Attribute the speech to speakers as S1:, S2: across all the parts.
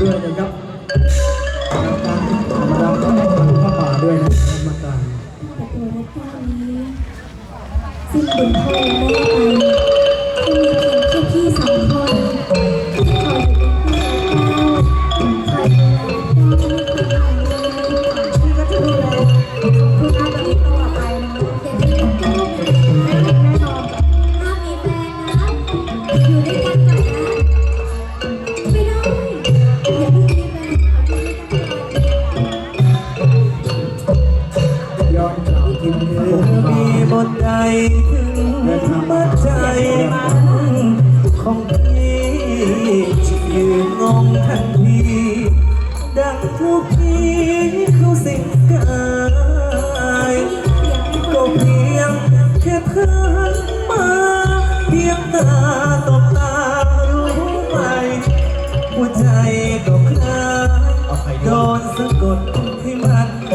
S1: ด้วยนะครับการร
S2: แต้องทำผ้าป่าด้วยนะกรรมการแต่ตัวรักเจ้นี้
S1: สิ้นบุญพ่อแม่ มั
S3: ดใจของพี่ยืนงงทันทีดังทุกทีเขาสิงกายก็เพียงแค่เพื่อนมาเพียงตาต่อตารู้ไหมหัวใจก็คลายโดนสะกดให้มัน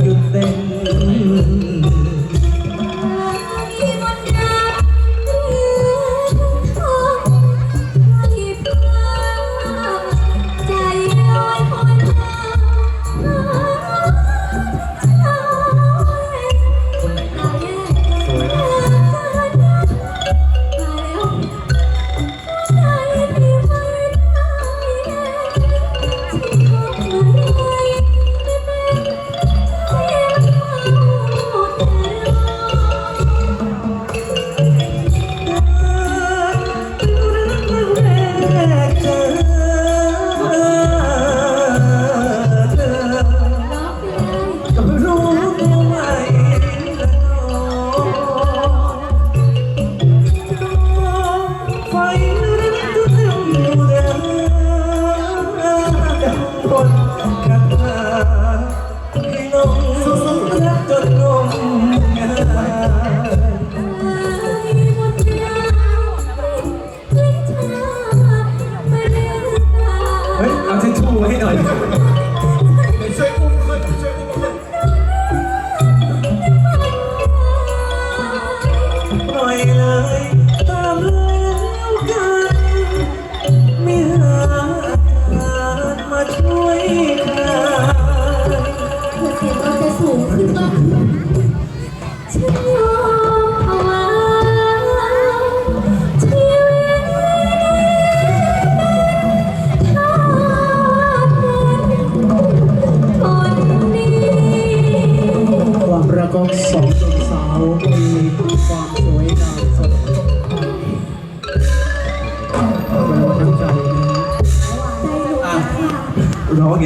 S2: ก็
S1: สองสาวมีความสวยงามสดมันทั้งใจนะ
S3: ร้อง